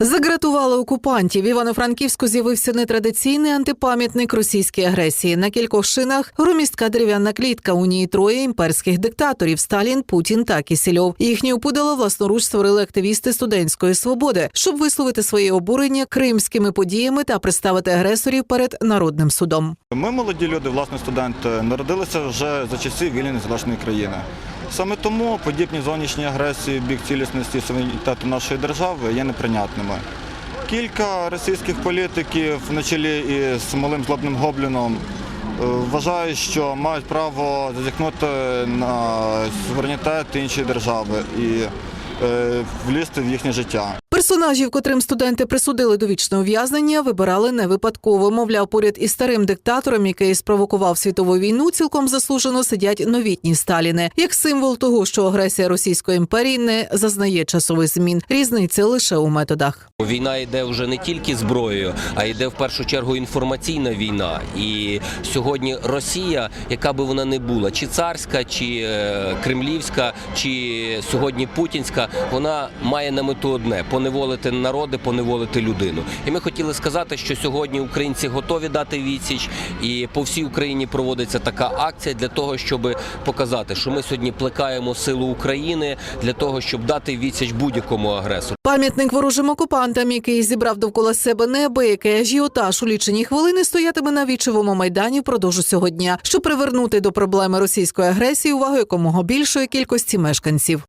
Загратували окупантів. Івано-Франківську з'явився нетрадиційний антипам'ятник російській агресії. На кількох шинах громістка дерев'яна клітка. У ній троє імперських диктаторів: Сталін, Путін та Кісельов. Їхнє опудало власноруч створили активісти студентської свободи, щоб висловити своє обурення кримськими подіями та представити агресорів перед народним судом. Ми, молоді люди, власне, студенти, народилися вже за часів вільної незалежної країни. Саме тому подібні зовнішні агресії бік цілісності суверенітету нашої держави є неприйнятними. Кілька російських політиків на чолі із малим злобним гобліном е, вважають, що мають право зазіхнути на суверенітет іншої держави і е, влізти в їхнє життя. Персонажів, котрим студенти присудили довічне ув'язнення, вибирали не випадково. Мовляв, поряд із старим диктатором, який спровокував світову війну, цілком заслужено сидять новітні Сталіни, як символ того, що агресія Російської імперії не зазнає часових змін. Різниця лише у методах. Війна йде вже не тільки зброєю, а йде в першу чергу інформаційна війна. І сьогодні Росія, яка би вона не була, чи царська, чи е, кремлівська, чи сьогодні путінська, вона має на мету одне поневолити народи, поневолити людину. І ми хотіли сказати, що сьогодні українці готові дати відсіч, і по всій Україні проводиться така акція для того, щоб показати, що ми сьогодні плекаємо силу України для того, щоб дати відсіч будь-якому агресору. Пам'ятник ворожим окупантам, який зібрав довкола себе неабиякий ажіотаж у лічені хвилини, стоятиме на вічовому майдані впродовж усього дня, щоб привернути до проблеми російської агресії увагу якомога більшої кількості мешканців.